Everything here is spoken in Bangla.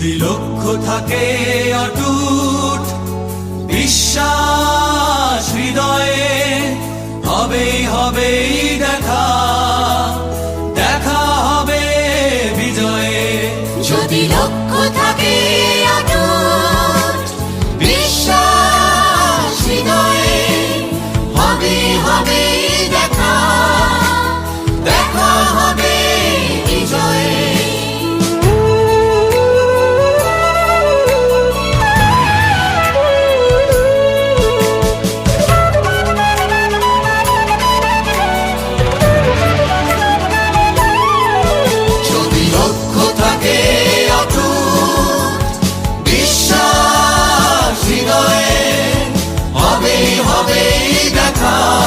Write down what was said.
যদি লক্ষ্য থাকে অটুট, বিশ্বাস হৃদয়ে হবেই হবে দেখা দেখা হবে বিজয়ে। যদি লক্ষ্য থাকে বিশ্বাস হৃদয়ে হবে হবে baby, come.